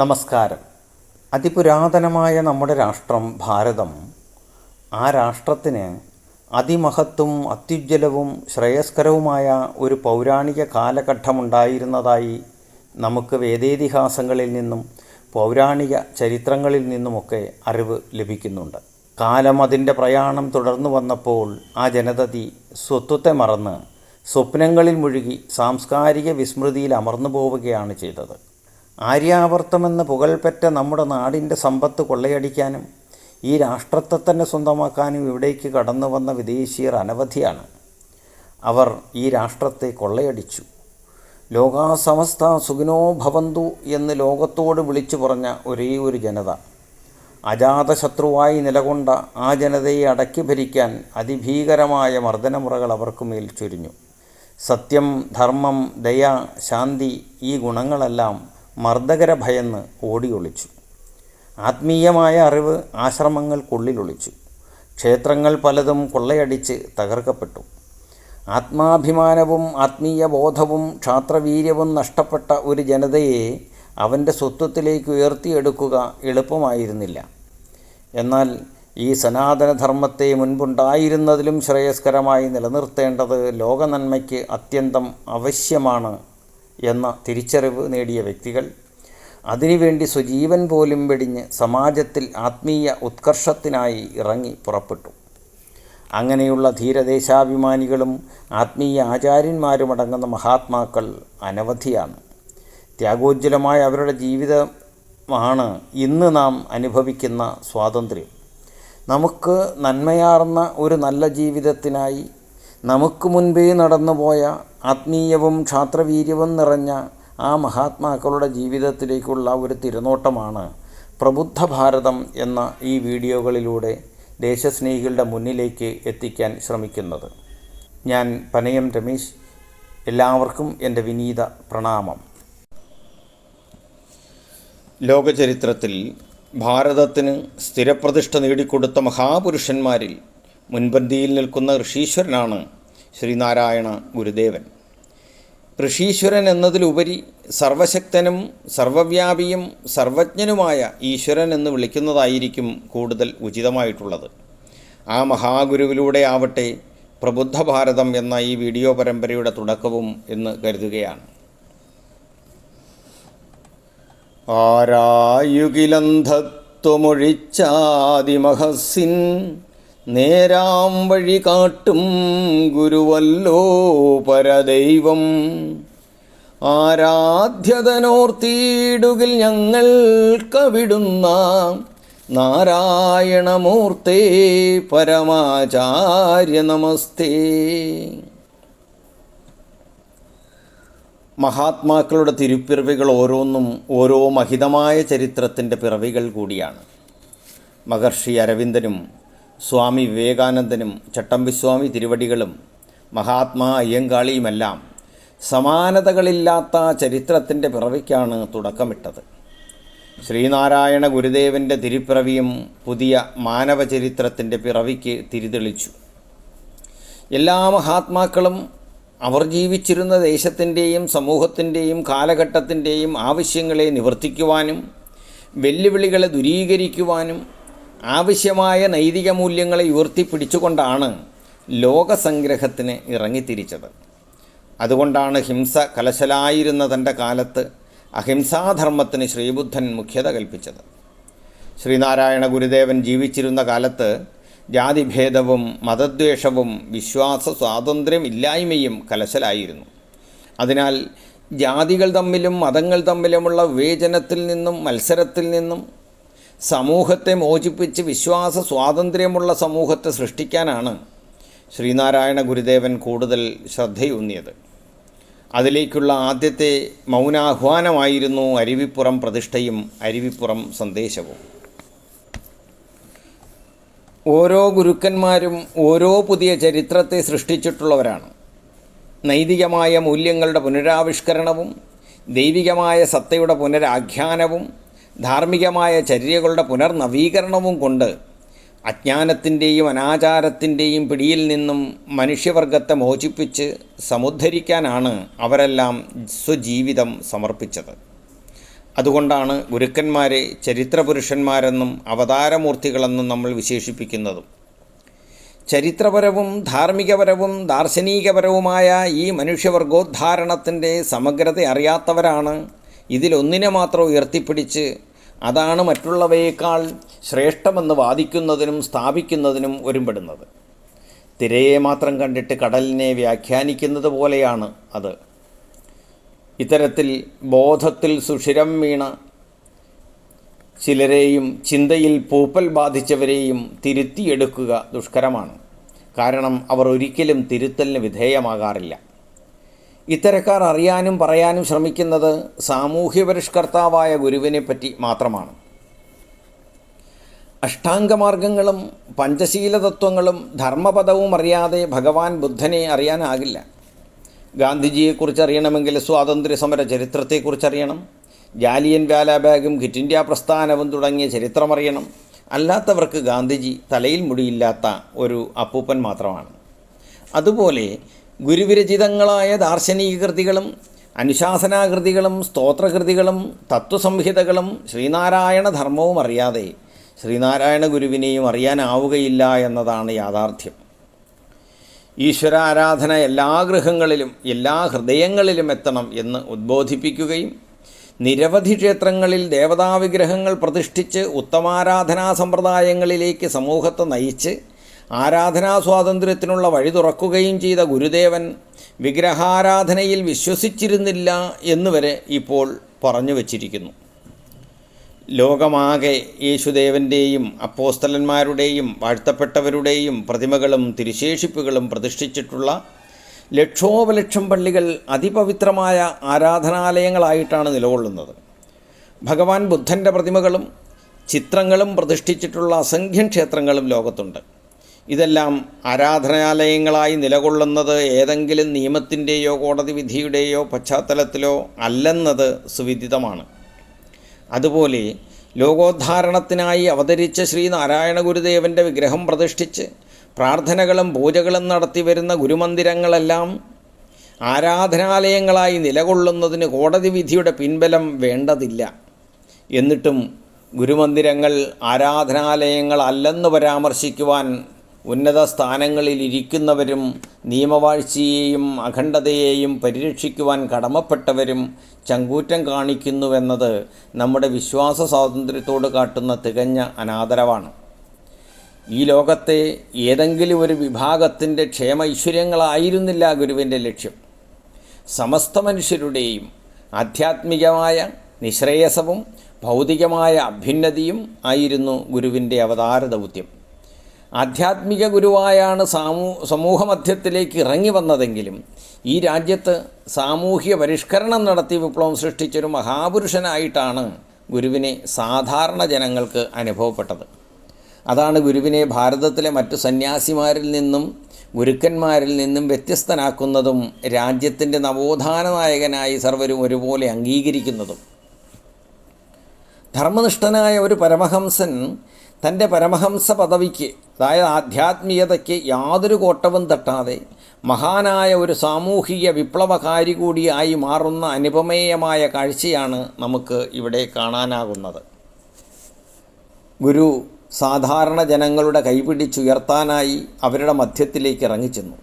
നമസ്കാരം. അതിപുരാതനമായ നമ്മുടെ രാഷ്ട്രം ഭാരതം ആ രാഷ്ട്രത്തിന് അതിമഹത്തും അത്യുജ്വലവും ശ്രേയസ്കരവുമായ ഒരു പൗരാണിക കാലഘട്ടമുണ്ടായിരുന്നതായി നമുക്ക് വേദേതിഹാസങ്ങളിൽ നിന്നും പൗരാണിക ചരിത്രങ്ങളിൽ നിന്നുമൊക്കെ അറിവ് ലഭിക്കുന്നുണ്ട്. കാലം അതിന്റെ പ്രയാണം തുടർന്നു വന്നപ്പോൾ ആ ജനതതി സ്വത്വത്തെ മറന്ന് സ്വപ്നങ്ങളിൽ മുഴുകി സാംസ്കാരിക വിസ്മൃതിയിൽ അമർന്നു പോവുകയാണ് ചെയ്തത്. ആര്യാവർത്തമെന്ന് പുകൾപെറ്റ നമ്മുടെ നാടിന്റെ സമ്പത്ത് കൊള്ളയടിക്കാനും ഈ രാഷ്ട്രത്തെ തന്നെ സ്വന്തമാക്കാനും ഇവിടേക്ക് കടന്നു വന്ന വിദേശീയർ അനവധിയാണ്. അവർ ഈ രാഷ്ട്രത്തെ കൊള്ളയടിച്ചു. ലോകാസമസ്ത സുഖിനോ ഭവന്തു എന്ന് ലോകത്തോട് വിളിച്ചു പറഞ്ഞ ഒരേ ഒരു ജനത. അജാതശത്രുവായി നിലകൊണ്ട ആ ജനതയെ അടക്കി ഭരിക്കാൻ അതിഭീകരമായ മർദ്ദനമുറകൾ അവർക്കുമേൽ ചൊരിഞ്ഞു. സത്യം ധർമ്മം ദയ ശാന്തി ഈ ഗുണങ്ങളെല്ലാം മർദ്ദകര ഭയന്ന് ഓടിയൊളിച്ചു. ആത്മീയമായ അറിവ് ആശ്രമങ്ങൾക്കുള്ളിലൊളിച്ചു. ക്ഷേത്രങ്ങൾ പലതും കൊള്ളയടിച്ച് തകർക്കപ്പെട്ടു. ആത്മാഭിമാനവും ആത്മീയ ബോധവും ക്ഷാത്രവീര്യവും നഷ്ടപ്പെട്ട ഒരു ജനതയെ അവന്റെ സ്വത്വത്തിലേക്ക് ഉയർത്തിയെടുക്കുക എളുപ്പമായിരുന്നില്ല. എന്നാൽ ഈ സനാതനധർമ്മത്തെ മുൻപുണ്ടായിരുന്നതിലും ശ്രേയസ്കരമായി നിലനിർത്തേണ്ടത് ലോകനന്മയ്ക്ക് അത്യന്തം ആവശ്യമാണ് എന്ന തിരിച്ചറിവ് നേടിയ വ്യക്തികൾ. അതിനുവേണ്ടി സ്വജീവൻ പോലും വെടിഞ്ഞ് സമാജത്തിൽ ആത്മീയ ഉത്കർഷത്തിനായി ഇറങ്ങി പുറപ്പെട്ടു. അങ്ങനെയുള്ള ധീരദേശാഭിമാനികളും ആത്മീയ ആചാര്യന്മാരുമടങ്ങുന്ന മഹാത്മാക്കൾ അനവധിയാണ്. ത്യാഗോജ്വലമായ അവരുടെ ജീവിതമാണ് ഇന്ന് നാം അനുഭവിക്കുന്ന സ്വാതന്ത്ര്യം. നമുക്ക് നന്മയാർന്ന ഒരു നല്ല ജീവിതത്തിനായി നമുക്ക് മുൻപേ നടന്നുപോയ ആത്മീയവും ക്ഷാത്രവീര്യവും നിറഞ്ഞ ആ മഹാത്മാക്കളുടെ ജീവിതത്തിലേക്കുള്ള ഒരു തിരുനോട്ടമാണ് പ്രബുദ്ധ ഭാരതം എന്ന ഈ വീഡിയോകളിലൂടെ ദേശസ്നേഹികളുടെ മുന്നിലേക്ക് എത്തിക്കാൻ ശ്രമിക്കുന്നത്. ഞാൻ പനയം രമേശ് എല്ലാവർക്കും എന്റെ വിനീത പ്രണാമം. ലോകചരിത്രത്തിൽ ഭാരതത്തിന് സ്ഥിരപ്രതിഷ്ഠ നേടിക്കൊടുത്ത മഹാപുരുഷന്മാരിൽ മുൻപന്തിയിൽ നിൽക്കുന്ന ഋഷീശ്വരനാണ് ശ്രീനാരായണ ഗുരുദേവൻ. ഋഷീശ്വരൻ എന്നതിലുപരി സർവശക്തനും സർവവ്യാപിയും സർവജ്ഞനുമായ ഈശ്വരൻ എന്ന് വിളിക്കുന്നതായിരിക്കും കൂടുതൽ ഉചിതമായിട്ടുള്ളത്. ആ മഹാഗുരുവിലൂടെ ആവട്ടെ പ്രബുദ്ധ ഭാരതം എന്ന ഈ വീഡിയോ പരമ്പരയുടെ തുടക്കവും എന്ന് കരുതുകയാണ്. ആരായുകിലന്ധത്വമൊഴിച്ചാതിമഹസിൻ നേരാം വഴി കാട്ടും ഗുരുവല്ലോ പരദൈവം. ആരാധ്യതനോർത്തിയിടുകിൽ ഞങ്ങൾ കവിടുന്ന നാരായണമൂർത്തേ പരമാചാര്യ നമസ്തേ. മഹാത്മാക്കളുടെ തിരുപ്പിറവികൾ ഓരോന്നും ഓരോ മഹിതമായ ചരിത്രത്തിന്റെ പിറവികൾ കൂടിയാണ്. മഹർഷി അരവിന്ദനും സ്വാമി വിവേകാനന്ദനും ചട്ടമ്പിസ്വാമി തിരുവടികളും മഹാത്മാ അയ്യങ്കാളിയുമെല്ലാം സമാനതകളില്ലാത്ത ചരിത്രത്തിന്റെ പിറവിക്കാണ് തുടക്കമിട്ടത്. ശ്രീനാരായണ ഗുരുദേവന്റെ തിരുപ്പിറവിയും പുതിയ മാനവചരിത്രത്തിന്റെ പിറവിക്ക് തിരിതെളിച്ചു. എല്ലാ മഹാത്മാക്കളും അവർ ജീവിച്ചിരുന്ന ദേശത്തിന്റെയും സമൂഹത്തിന്റെയും കാലഘട്ടത്തിന്റെയും ആവശ്യങ്ങളെ നിവർത്തിക്കുവാനും വെല്ലുവിളികളെ ദുരീകരിക്കുവാനും ആവശ്യമായ നൈതിക മൂല്യങ്ങളെ ഉയർത്തിപ്പിടിച്ചുകൊണ്ടാണ് ലോകസംഗ്രഹത്തിന് ഇറങ്ങിത്തിരിച്ചത്. അതുകൊണ്ടാണ് ഹിംസ കലശലായിരുന്ന തന്റെ കാലത്ത് അഹിംസാധർമ്മത്തിന് ശ്രീബുദ്ധൻ മുഖ്യത കൽപ്പിച്ചത്. ശ്രീനാരായണ ഗുരുദേവൻ ജീവിച്ചിരുന്ന കാലത്ത് ജാതിഭേദവും മതദ്വേഷവും വിശ്വാസ സ്വാതന്ത്ര്യമില്ലായ്മയും കലശലായിരുന്നു. അതിനാൽ ജാതികൾ തമ്മിലും മതങ്ങൾ തമ്മിലുമുള്ള വിവേചനത്തിൽ നിന്നും മത്സരത്തിൽ നിന്നും സമൂഹത്തെ മോചിപ്പിച്ച് വിശ്വാസ സ്വാതന്ത്ര്യമുള്ള സമൂഹത്തെ സൃഷ്ടിക്കാനാണ് ശ്രീനാരായണ ഗുരുദേവൻ കൂടുതൽ ശ്രദ്ധയൂന്നിയത്. അതിലേക്കുള്ള ആദ്യത്തെ മൗനാഹ്വാനമായിരുന്നു അരുവിപ്പുറം പ്രതിഷ്ഠയും അരുവിപ്പുറം സന്ദേശവും. ഓരോ ഗുരുക്കന്മാരും ഓരോ പുതിയ ചരിത്രത്തെ സൃഷ്ടിച്ചിട്ടുള്ളവരാണ്. നൈതികമായ മൂല്യങ്ങളുടെ പുനരാവിഷ്കരണവും ദൈവികമായ സത്തയുടെ പുനരാഖ്യാനവും ധാർമ്മികമായ ചര്യകളുടെ പുനർനവീകരണവും കൊണ്ട് അജ്ഞാനത്തിന്റെയും അനാചാരത്തിന്റെയും പിടിയിൽ നിന്നും മനുഷ്യവർഗത്തെ മോചിപ്പിച്ച് സമുദ്ധരിക്കാനാണ് അവരെല്ലാം സ്വജീവിതം സമർപ്പിച്ചത്. അതുകൊണ്ടാണ് ഗുരുക്കന്മാരെ ചരിത്രപുരുഷന്മാരെന്നും അവതാരമൂർത്തികളെന്നും നമ്മൾ വിശേഷിപ്പിക്കുന്നതും. ചരിത്രപരവും ധാർമ്മികപരവും ദാർശനികപരവുമായ ഈ മനുഷ്യവർഗോദ്ധാരണത്തിന്റെ സമഗ്രത അറിയാത്തവരാണ് ഇതിലൊന്നിനെ മാത്രം ഉയർത്തിപ്പിടിച്ച് അതാണ് മറ്റുള്ളവയേക്കാൾ ശ്രേഷ്ഠമെന്ന് വാദിക്കുന്നതിനും സ്ഥാപിക്കുന്നതിനും ഒരുമ്പെടുന്നത്. തിരയെ മാത്രം കണ്ടിട്ട് കടലിനെ വ്യാഖ്യാനിക്കുന്നത് പോലെയാണ് അത്. ഇത്തരത്തിൽ ബോധത്തിൽ സുഷിരം വീണ ചിലരെയും ചിന്തയിൽ പൂപ്പൽ ബാധിച്ചവരെയും തിരുത്തിയെടുക്കുക ദുഷ്കരമാണ്. കാരണം അവർ ഒരിക്കലും തിരുത്തലിന് വിധേയമാകാറില്ല. ഇത്തരക്കാർ അറിയാനും പറയാനും ശ്രമിക്കുന്നത് സാമൂഹ്യപരിഷ്കർത്താവായ ഗുരുവിനെ പറ്റി മാത്രമാണ്. അഷ്ടാംഗമാർഗങ്ങളും പഞ്ചശീല തത്വങ്ങളും ധർമ്മപദവും അറിയാതെ ഭഗവാൻ ബുദ്ധനെ അറിയാനാകില്ല. ഗാന്ധിജിയെക്കുറിച്ച് അറിയണമെങ്കിൽ സ്വാതന്ത്ര്യ സമര ചരിത്രത്തെക്കുറിച്ച് അറിയണം ജാലിയൻ വാലാബാഗും ക്വിറ്റ് ഇന്ത്യ പ്രസ്ഥാനവും തുടങ്ങിയ ചരിത്രമറിയണം. അല്ലാത്തവർക്ക് ഗാന്ധിജി തലയിൽ മുടിയില്ലാത്ത ഒരു അപ്പൂപ്പൻ മാത്രമാണ്. അതുപോലെ ഗുരുവിരചിതങ്ങളായ ദാർശനിക കൃതികളും അനുശാസനാകൃതികളും സ്തോത്രകൃതികളും തത്വസംഹിതകളും ശ്രീനാരായണ ധർമ്മവും അറിയാതെ ശ്രീനാരായണ ഗുരുവിനെയും അറിയാനാവുകയില്ല എന്നതാണ് യാഥാർത്ഥ്യം. ഈശ്വര ആരാധന എല്ലാ ഗൃഹങ്ങളിലും എല്ലാ ഹൃദയങ്ങളിലും എത്തണം എന്ന് ഉദ്ബോധിപ്പിക്കുകയും നിരവധി ക്ഷേത്രങ്ങളിൽ ദേവതാവിഗ്രഹങ്ങൾ പ്രതിഷ്ഠിച്ച് ഉത്തമാരാധനാ സമ്പ്രദായങ്ങളിലേക്ക് സമൂഹത്തെ നയിച്ച് ആരാധനാ സ്വാതന്ത്ര്യത്തിനുള്ള വഴി തുറക്കുകയും ചെയ്ത ഗുരുദേവൻ വിഗ്രഹാരാധനയിൽ വിശ്വസിച്ചിരുന്നില്ല എന്നുവരെ ഇപ്പോൾ പറഞ്ഞു വച്ചിരിക്കുന്നു. ലോകമാകെ യേശുദേവന്റെയും അപ്പോസ്തലന്മാരുടെയും വാഴ്ത്തപ്പെട്ടവരുടെയും പ്രതിമകളും തിരുശേഷിപ്പുകളും പ്രതിഷ്ഠിച്ചിട്ടുള്ള ലക്ഷോപലക്ഷം പള്ളികൾ അതിപവിത്രമായ ആരാധനാലയങ്ങളായിട്ടാണ് നിലകൊള്ളുന്നത്. ഭഗവാൻ ബുദ്ധന്റെ പ്രതിമകളും ചിത്രങ്ങളും പ്രതിഷ്ഠിച്ചിട്ടുള്ള അസംഖ്യം ക്ഷേത്രങ്ങളും ലോകത്തുണ്ട്. ഇതെല്ലാം ആരാധനാലയങ്ങളായി നിലകൊള്ളുന്നത് ഏതെങ്കിലും നിയമത്തിന്റെയോ കോടതി വിധിയുടെയോ പശ്ചാത്തലത്തിലോ അല്ലെന്നത് സുവിദിതമാണ്. അതുപോലെ ലോകോദ്ധാരണത്തിനായി അവതരിച്ച ശ്രീനാരായണ ഗുരുദേവന്റെ വിഗ്രഹം പ്രതിഷ്ഠിച്ച് പ്രാർത്ഥനകളും പൂജകളും നടത്തി വരുന്ന ഗുരുമന്ദിരങ്ങളെല്ലാം ആരാധനാലയങ്ങളായി നിലകൊള്ളുന്നതിന് കോടതി വിധിയുടെ പിൻബലം വേണ്ടതില്ല. എന്നിട്ടും ഗുരുമന്ദിരങ്ങൾ ആരാധനാലയങ്ങളല്ലെന്ന് പരാമർശിക്കുവാൻ ഉന്നത സ്ഥാനങ്ങളിൽ ഇരിക്കുന്നവരും നിയമവാഴ്ചയെയും അഖണ്ഡതയെയും പരിരക്ഷിക്കുവാൻ കടമപ്പെട്ടവരും ചങ്കൂറ്റം കാണിക്കുന്നുവെന്നത് നമ്മുടെ വിശ്വാസ സ്വാതന്ത്ര്യത്തോട് കാട്ടുന്ന തികഞ്ഞ അനാദരവാണ്. ഈ ലോകത്തെ ഏതെങ്കിലും ഒരു വിഭാഗത്തിന്റെ ക്ഷേമ ഐശ്വര്യങ്ങളായിരുന്നില്ല ഗുരുവിന്റെ ലക്ഷ്യം. സമസ്ത മനുഷ്യരുടെയും ആധ്യാത്മികമായ നിശ്രേയസവും ഭൗതികമായ അഭ്യുന്നതിയും ആയിരുന്നു ഗുരുവിന്റെ അവതാര ദൗത്യം. ആധ്യാത്മിക ഗുരുവായാണ് സാമൂ സമൂഹമധ്യത്തിലേക്ക് ഇറങ്ങി വന്നതെങ്കിലും ഈ രാജ്യത്ത് സാമൂഹ്യ പരിഷ്കരണം നടത്തി വിപ്ലവം സൃഷ്ടിച്ചൊരു മഹാപുരുഷനായിട്ടാണ് ഗുരുവിനെ സാധാരണ ജനങ്ങൾക്ക് അനുഭവപ്പെട്ടത്. അതാണ് ഗുരുവിനെ ഭാരതത്തിലെ മറ്റു സന്യാസിമാരിൽ നിന്നും ഗുരുക്കന്മാരിൽ നിന്നും വ്യത്യസ്തനാക്കുന്നതും രാജ്യത്തിന്റെ നവോത്ഥാന നായകനായി സർവരും ഒരുപോലെ അംഗീകരിക്കുന്നതും. ധർമ്മനിഷ്ഠനായ ഒരു പരമഹംസൻ തന്റെ പരമഹംസ പദവിക്ക് അതായത് ആധ്യാത്മികതയ്ക്ക് യാതൊരു കോട്ടവും തട്ടാതെ മഹാനായ ഒരു സാമൂഹിക വിപ്ലവകാരി കൂടിയായി മാറുന്ന അനുപമേയമായ കാഴ്ചയാണ് നമുക്ക് ഇവിടെ കാണാനാകുന്നത്. ഗുരു സാധാരണ ജനങ്ങളുടെ കൈപിടിച്ചുയർത്താനായി അവരുടെ മധ്യത്തിലേക്ക് ഇറങ്ങിച്ചെന്നു.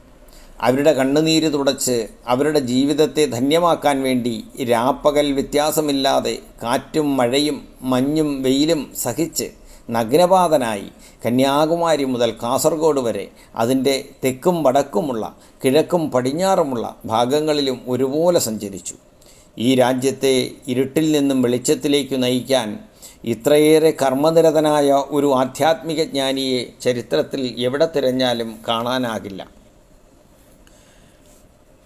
അവരുടെ കണ്ണുനീര് തുടച്ച് അവരുടെ ജീവിതത്തെ ധന്യമാക്കാൻ വേണ്ടി രാപ്പകൽ വ്യത്യാസമില്ലാതെ കാറ്റും മഴയും മഞ്ഞും വെയിലും സഹിച്ച് നഗ്നപാതനായി കന്യാകുമാരി മുതൽ കാസർഗോഡ് വരെ അതിന്റെ തെക്കും വടക്കുമുള്ള കിഴക്കും പടിഞ്ഞാറുമുള്ള ഭാഗങ്ങളിലും ഒരുപോലെ സഞ്ചരിച്ചു. ഈ രാജ്യത്തെ ഇരുട്ടിൽ നിന്നും വെളിച്ചത്തിലേക്ക് നയിക്കാൻ ഇത്രയേറെ കർമ്മനിരതനായ ഒരു ആധ്യാത്മിക ജ്ഞാനിയെ ചരിത്രത്തിൽ എവിടെ തിരഞ്ഞാലും കാണാനാകില്ല.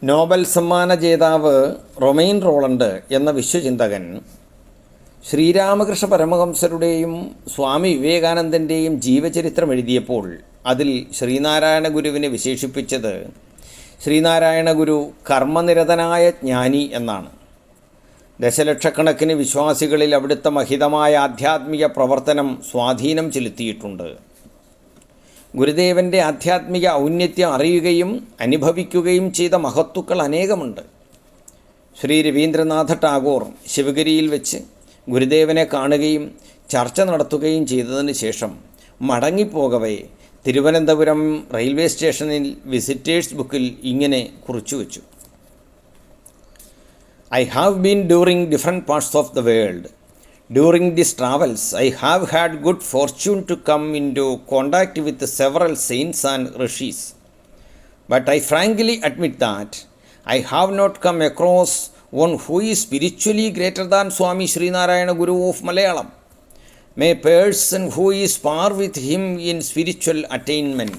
നോബൽ സമ്മാന ജേതാവ് റൊമൈൻ റോളണ്ട് എന്ന വിശ്വചിന്തകൻ ശ്രീരാമകൃഷ്ണ പരമഹംസരുടെയും സ്വാമി വിവേകാനന്ദന്റെയും ജീവചരിത്രം എഴുതിയപ്പോൾ അതിൽ ശ്രീനാരായണ ഗുരുവിനെ വിശേഷിപ്പിച്ചത് ശ്രീനാരായണ ഗുരു കർമ്മനിരതനായ ജ്ഞാനി എന്നാണ്. ദശലക്ഷക്കണക്കിന് വിശ്വാസികളിൽ അവിടുത്തെ മഹിതമായ ആധ്യാത്മിക പ്രവർത്തനം സ്വാധീനം ചെലുത്തിയിട്ടുണ്ട്. ഗുരുദേവന്റെ ആധ്യാത്മിക ഔന്നത്യം അറിയുകയും അനുഭവിക്കുകയും ചെയ്ത മഹത്തുക്കൾ അനേകമുണ്ട്. ശ്രീ രവീന്ദ്രനാഥ ടാഗോർ ശിവഗിരിയിൽ വെച്ച് ഗുരുദേവനെ കാണുകയും ചർച്ച നടത്തുകയും ചെയ്തതിന് ശേഷം മടങ്ങിപ്പോകവേ തിരുവനന്തപുരം റെയിൽവേ സ്റ്റേഷനിൽ വിസിറ്റേഴ്സ് ബുക്കിൽ ഇങ്ങനെ കുറിച്ചു വച്ചു. I have been during different parts of the world. During this travels I have had good fortune to come into contact with several saints and rishis. But I frankly admit that I have not come across one who is spiritually greater than Swami Sri Narayana Guru of Malayalam. May person who is par with him in spiritual attainment.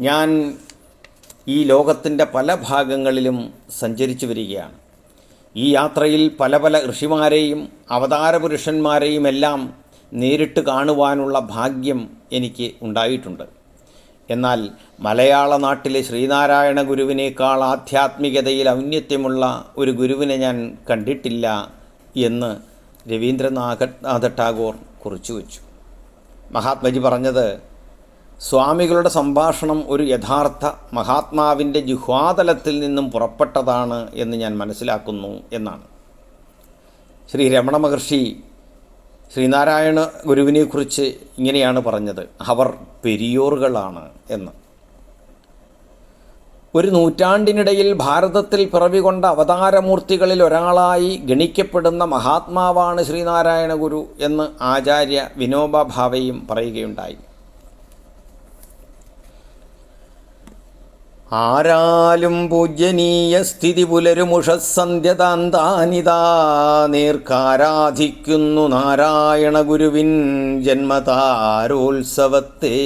ഞാൻ ഈ ലോകത്തിന്റെ പല ഭാഗങ്ങളിലും സഞ്ചരിച്ചു വരികയാണ് ഈ യാത്രയിൽ പല പല ഋഷിമാരെയും അവതാരപുരുഷന്മാരെയും എല്ലാം നേരിട്ട് കാണുവാനുള്ള ഭാഗ്യം എനിക്ക് ഉണ്ടായിട്ടുണ്ട് എന്നാൽ മലയാള നാട്ടിലെ ശ്രീനാരായണ ഗുരുവിനേക്കാൾ ആധ്യാത്മികതയിൽ ഔന്നത്യമുള്ള ഒരു ഗുരുവിനെ ഞാൻ കണ്ടിട്ടില്ല എന്ന് രവീന്ദ്രനാഥ നാഥ ടാഗോർ കുറിച്ചു വച്ചു. മഹാത്മജി പറഞ്ഞത് സ്വാമികളുടെ സംഭാഷണം ഒരു യഥാർത്ഥ മഹാത്മാവിന്റെ ജിഹ്വാതലത്തിൽ നിന്നും പുറപ്പെട്ടതാണ് എന്ന് ഞാൻ മനസ്സിലാക്കുന്നു എന്നാണ്. ശ്രീ രമണ മഹർഷി ശ്രീനാരായണ ഗുരുവിനെക്കുറിച്ച് ഇങ്ങനെയാണ് പറഞ്ഞത്. അവർ പെരിയോറുകളാണ് എന്ന്. ഒരു നൂറ്റാണ്ടിനിടയിൽ ഭാരതത്തിൽ പിറവികൊണ്ട അവതാരമൂർത്തികളിൽ ഒരാളായി ഗണിക്കപ്പെടുന്ന മഹാത്മാവാണ് ശ്രീനാരായണ ഗുരു എന്ന് ആചാര്യ വിനോബ ഭാവയും പറയുകയുണ്ടായി. ആരാലും പൂജ്യനീയ സ്ഥിതി പുലരുമുഷസന്ധ്യതാന്താനിതാ നേർക്കാരാധിക്കുന്നു നാരായണ ഗുരുവിൻ ജന്മതാരോത്സവത്തെ.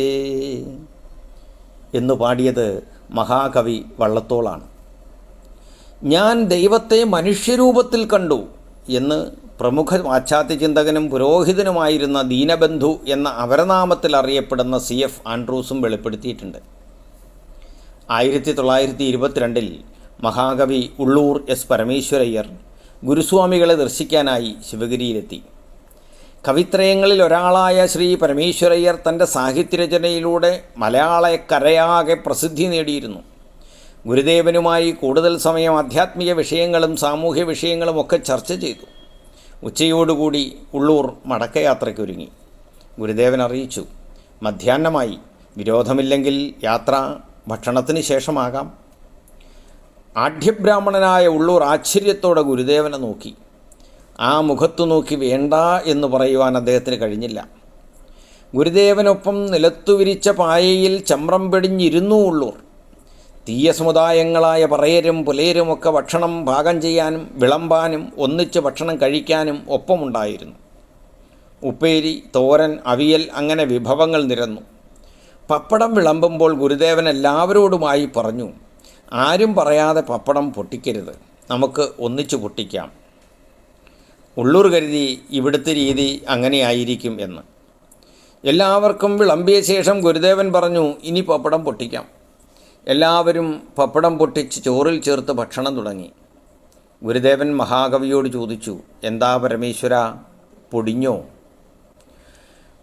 എന്ന് പാടിയത് മഹാകവി വള്ളത്തോളാണ്. ഞാൻ ദൈവത്തെ മനുഷ്യരൂപത്തിൽ കണ്ടു എന്ന് പ്രമുഖ പാശ്ചാത്യ ചിന്തകനും പുരോഹിതനുമായിരുന്ന ദീനബന്ധു എന്ന അവരനാമത്തിൽ അറിയപ്പെടുന്ന സി എഫ് ആൻഡ്രൂസും വെളിപ്പെടുത്തിയിട്ടുണ്ട്. ആയിരത്തി തൊള്ളായിരത്തി ഇരുപത്തിരണ്ടിൽ മഹാകവി ഉള്ളൂർ എസ് പരമേശ്വരയ്യർ ഗുരുസ്വാമികളെ ദർശിക്കാനായി ശിവഗിരിയിലെത്തി. കവിത്രയങ്ങളിൽ ഒരാളായ ശ്രീ പരമേശ്വരയ്യർ തന്റെ സാഹിത്യരചനയിലൂടെ മലയാളക്കരയാകെ പ്രസിദ്ധി നേടിയിരുന്നു. ഗുരുദേവനുമായി കൂടുതൽ സമയം ആധ്യാത്മിക വിഷയങ്ങളും സാമൂഹ്യ വിഷയങ്ങളും ഒക്കെ ചർച്ച ചെയ്തു. ഉച്ചയോടുകൂടി ഉള്ളൂർ മടക്കയാത്രയ്ക്കൊരുങ്ങി. ഗുരുദേവൻ അറിയിച്ചു മധ്യാഹ്നമായി വിരോധമില്ലെങ്കിൽ യാത്ര ഭക്ഷണത്തിന് ശേഷമാകാം. ആഢ്യബ്രാഹ്മണനായ ഉള്ളൂർ ആശ്ചര്യത്തോടെ ഗുരുദേവനെ നോക്കി. ആ മുഖത്തു നോക്കി വേണ്ട എന്ന് പറയുവാൻ അദ്ദേഹത്തിന് കഴിഞ്ഞില്ല. ഗുരുദേവനൊപ്പം നിലത്തു വിരിച്ച പായയിൽ ചമ്രം പെടിഞ്ഞിരുന്നു ഉള്ളൂർ. തീയ സമുദായങ്ങളായ പറയരും പുലയരുമൊക്കെ ഭക്ഷണം പാകം ചെയ്യാനും വിളമ്പാനും ഒന്നിച്ച് ഭക്ഷണം കഴിക്കാനും ഒപ്പമുണ്ടായിരുന്നു. ഉപ്പേരി തോരൻ അവിയൽ അങ്ങനെ വിഭവങ്ങൾ നിരന്നു. പപ്പടം വിളമ്പുമ്പോൾ ഗുരുദേവൻ എല്ലാവരോടുമായി പറഞ്ഞു ആരും പറയാതെ പപ്പടം പൊട്ടിക്കരുത്. നമുക്ക് ഒന്നിച്ചു പൊട്ടിക്കാം. ഉള്ളൂർ കരുതി ഇവിടുത്തെ രീതി അങ്ങനെയായിരിക്കും എന്ന്. എല്ലാവർക്കും വിളമ്പിയ ശേഷം ഗുരുദേവൻ പറഞ്ഞു ഇനി പപ്പടം പൊട്ടിക്കാം. എല്ലാവരും പപ്പടം പൊട്ടിച്ച് ചോറിൽ ചേർത്ത് ഭക്ഷണം തുടങ്ങി. ഗുരുദേവൻ മഹാകവിയോട് ചോദിച്ചു എന്താ പരമേശ്വര പൊടിഞ്ഞോ?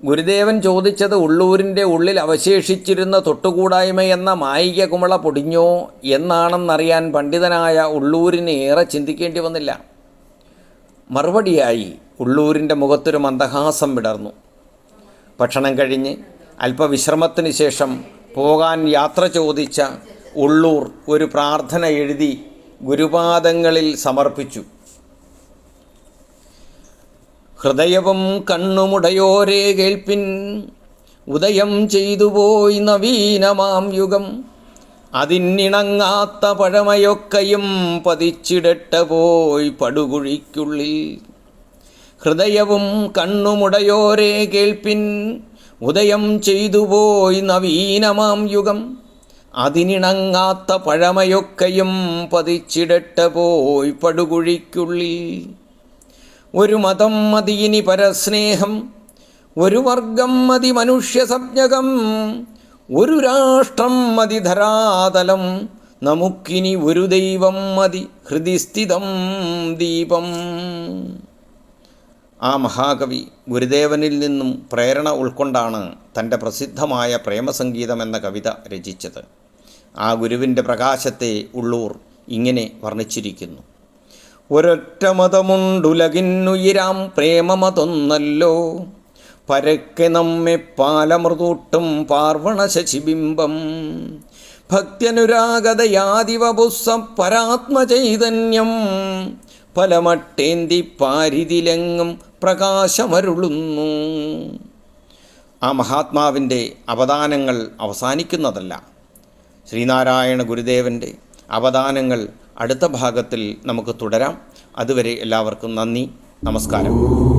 ഗുരുദേവൻ ചോദിച്ചത് ഉള്ളൂരിന്റെ ഉള്ളിൽ അവശേഷിച്ചിരുന്ന തൊട്ടുകൂടായ്മ എന്ന മായിക കുമള പൊടിഞ്ഞോ എന്നാണെന്നറിയാൻ പണ്ഡിതനായ ഉള്ളൂരിനെ ഏറെ ചിന്തിക്കേണ്ടി വന്നില്ല. മറുപടിയായി ഉള്ളൂരിന്റെ മുഖത്തൊരു മന്ദഹാസം വിടർന്നു. ഭക്ഷണം കഴിഞ്ഞ് അല്പവിശ്രമത്തിന് ശേഷം പോകാൻ യാത്ര ചോദിച്ച ഉള്ളൂർ ഒരു പ്രാർത്ഥന എഴുതി ഗുരുപാദങ്ങളിൽ സമർപ്പിച്ചു. ഹൃദയവും കണ്ണുമുടയോരേ കേൾപ്പിൻ. ഉദയം ചെയ്തുപോയി നവീനമാം യുഗം. അതിനിണങ്ങാത്ത പഴമയൊക്കെയും പതിച്ചിടട്ട പോയി പടുകുഴിക്കുള്ളിൽ. ഹൃദയവും കണ്ണുമുടയോരേ കേൾപ്പിൻ. ഉദയം ചെയ്തുപോയി നവീനമാം യുഗം. അതിനിണങ്ങാത്ത പഴമയൊക്കെയും പതിച്ചിടട്ട പോയി പടുകുഴിക്കുള്ളിൽ. ഒരു മതം മതി ഇനി പരസ്നേഹം ഒരു വർഗം മതി മനുഷ്യസജ്ഞകം ഒരു രാഷ്ട്രം മതി ധരാതലം നമുക്കിനി ഒരു ദൈവം മതി ഹൃദിസ്ഥിതം ദീപം. ആ മഹാകവി ഗുരുദേവനിൽ നിന്നും പ്രേരണ ഉൾക്കൊണ്ടാണ് തന്റെ പ്രസിദ്ധമായ പ്രേമസംഗീതം എന്ന കവിത രചിച്ചത്. ആ ഗുരുവിന്റെ പ്രകാശത്തെ ഉള്ളൂർ ഇങ്ങനെ വർണിച്ചിരിക്കുന്നു. ഒരൊറ്റ മതമുണ്ടുലകിന്നുയിരാം പ്രേമമതൊന്നല്ലോ. പരക്കെ നമ്മെ പാലമൃതൂട്ടും പാർവണ ശശിബിംബം ഭക്ത്യനുരാഗതയാദിവപുസ്സ പരാത്മചൈതന്യം ഫലമട്ടേന്തി പാരിതിലെങ്ങും പ്രകാശമരുളുന്നു. ആ മഹാത്മാവിന്റെ അവദാനങ്ങൾ അവസാനിക്കുന്നതല്ല. ശ്രീനാരായണ ഗുരുദേവന്റെ അവദാനങ്ങൾ അടുത്ത ഭാഗത്തിൽ നമുക്ക് തുടരാം. അതുവരെ എല്ലാവർക്കും നന്ദി. നമസ്കാരം.